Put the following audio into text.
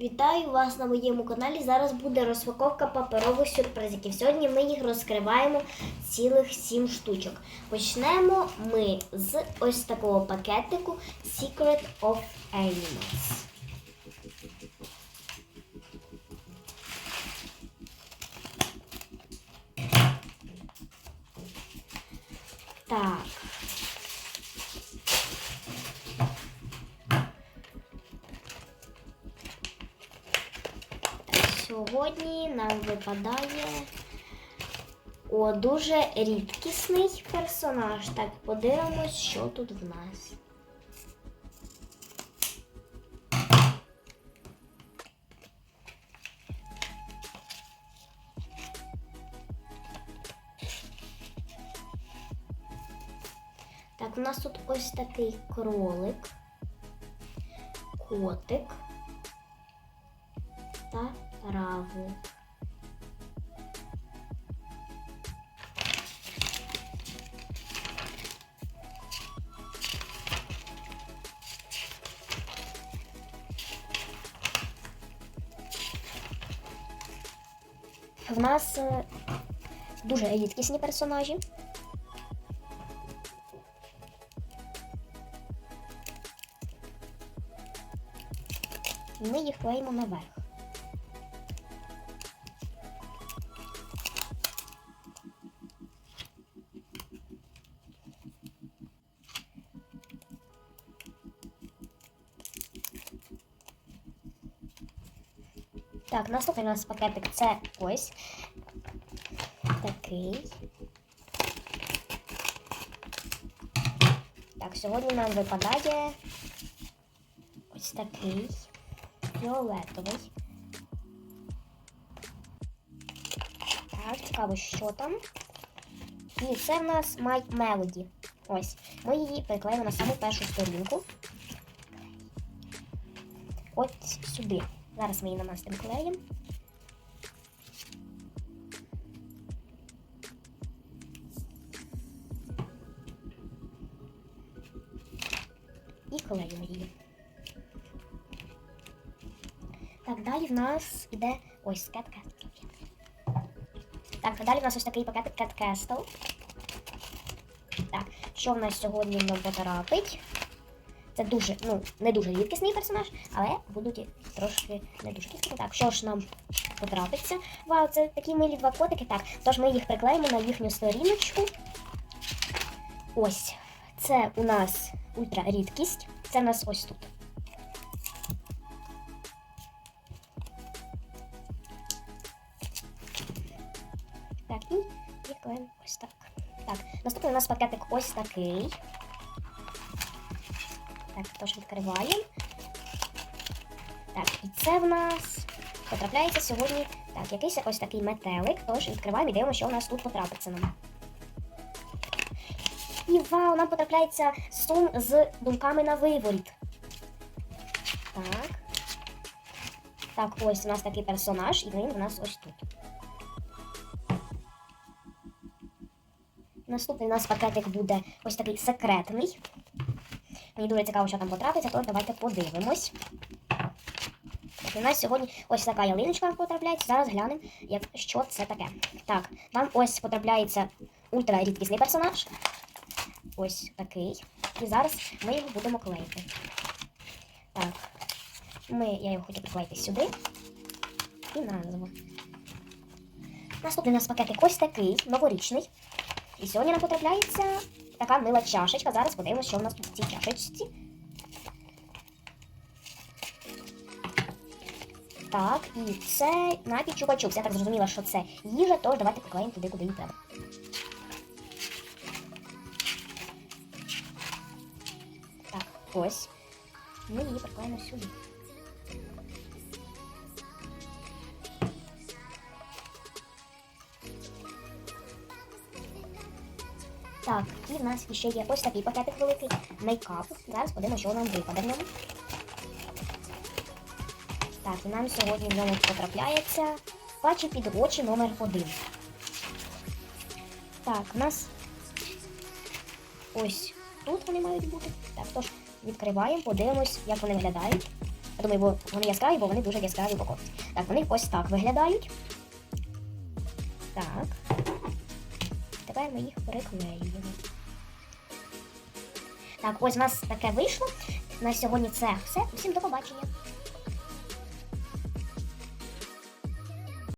Вітаю вас на моєму каналі. Зараз буде розпаковка паперових сюрпризиків. Сьогодні ми їх розкриваємо цілих 7 штучок. Почнемо ми з ось такого пакетику Secret of Animals. Так. Сьогодні нам випадає о, дуже рідкісний персонаж. Так, подивимось, що тут в нас. Так, у нас тут ось такий кролик, котик та равлик. В нас е, дуже рідкісні персонажі. Ми їх клеїмо наверх. Так, наступний у нас пакетик це ось такий. Так, сьогодні нам випадає ось такий фіолетовий. Так, цікаво, що там. І це в нас My Melody. Ось. Ми її приклеїмо на саму першу сторінку. Ось сюди. Зараз ми її намастимо клеєм. І клеїмо її. Так, далі в нас іде ось Castle. Так, далі в нас ось такий пакетик Castle. Так, що в нас сьогодні нам потрапить? Це дуже, ну, не дуже рідкісний персонаж, але будуть трошки не дуже рідкісні. Так, що ж нам потрапиться? Вау, це такі милі два котики. Так, тож ми їх приклеїмо на їхню сторіночку. Ось. Це у нас ультра рідкість. Це у нас ось тут. Так, і відклеїмо ось так. Так, наступний у нас пакетик ось такий. Так, тож відкриваємо. Так, і це в нас потрапляється сьогодні. Так, якийсь ось такий метелик. Тож відкриваємо і дивимося, що у нас тут потрапиться нам. І вау, нам потрапляється сум з думками на виворіт. Так. Так, ось у нас такий персонаж, і він у нас ось тут. Наступний у нас пакетик буде ось такий секретний. Мені дуже цікаво, що там потрапиться, то давайте подивимось. Так, у нас сьогодні ось така ялиночка потрапляється. Зараз глянемо, як, що це таке. Так, нам ось потрапляється ультра рідкісний персонаж. Ось такий. І зараз ми його будемо клеїти. Так. Ми, я його хочу приклеїти сюди. І назву. Наступний у нас пакетик ось такий, новорічний. І сьогодні нам потрапляється така мила чашечка. Зараз подивимося, що у нас тут в цій чашечці. Так, і це напій чупа-чупс. Я так зрозуміла, що це їжа, тож давайте приклеїмо туди, куди їй треба. Так, ось. Ми її приклеїмо сюди. Так, і в нас ще є ось такий пакетик великий мейкап. Зараз подивимося, що нам випаде в ньому. Так, і нам сьогодні в ньому потрапляється патчі під очі номер 1 Так, у нас ось тут вони мають бути. Так, тож відкриваємо, подивимось, як вони виглядають. Я думаю, бо вони яскраві, бо вони дуже яскраві упаковці. Так, вони ось так виглядають. Так. Тепер ми їх приклеюємо. Так, ось у нас таке вийшло. На сьогодні це все. Всім до побачення.